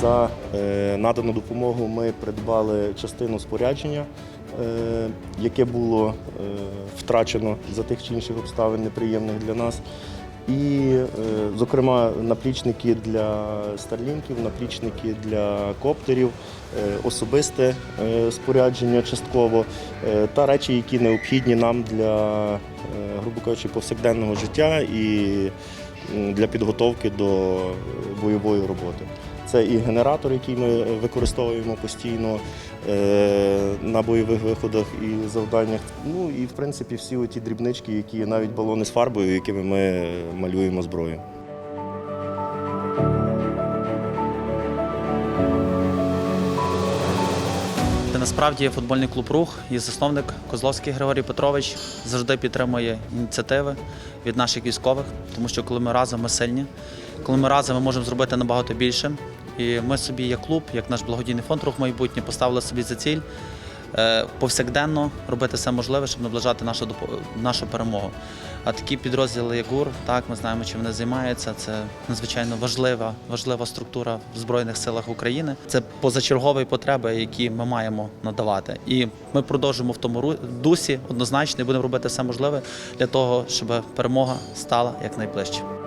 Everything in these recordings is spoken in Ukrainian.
За е, надану допомогу ми придбали частину спорядження, е, яке було е, втрачено за тих чи інших обставин неприємних для нас. І, зокрема, наплічники для старлінків, наплічники для коптерів, особисте спорядження частково та речі, які необхідні нам для, грубо кажучи, повсякденного життя і для підготовки до бойової роботи. Це і генератор, який ми використовуємо постійно е, на бойових виходах і завданнях. Ну і в принципі всі ті дрібнички, які навіть балони з фарбою, якими ми малюємо зброю. Насправді футбольний клуб Рух і засновник Козловський Григорій Петрович завжди підтримує ініціативи від наших військових, тому що коли ми разом ми сильні, коли ми разом ми можемо зробити набагато більше. І ми собі, як клуб, як наш благодійний фонд Рух майбутнє, поставили собі за ціль повсякденно робити все можливе, щоб наближати нашу нашу перемогу. А такі підрозділи, як ГУР, так ми знаємо, чим вони займаються. Це надзвичайно важлива, важлива структура в Збройних силах України. Це позачергові потреби, які ми маємо надавати. І ми продовжимо в тому дусі однозначно і будемо робити все можливе для того, щоб перемога стала якнайближче.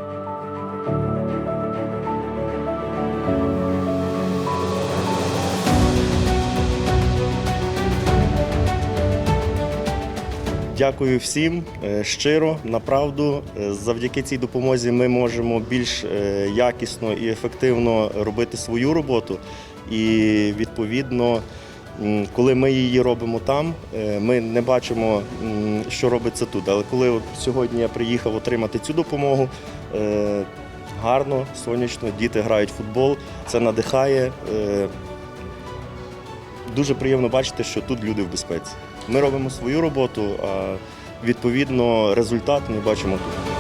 Дякую всім е, щиро, направду. Е, Завдяки цій допомозі ми можемо більш е, якісно і ефективно робити свою роботу. І відповідно, коли ми її робимо там, ми не бачимо, що робиться тут. Але коли от сьогодні я приїхав отримати цю допомогу, гарно, сонячно, діти грають в футбол, це надихає. Дуже приємно бачити, що тут люди в безпеці. Ми робимо свою роботу, а відповідно результат ми бачимо тут.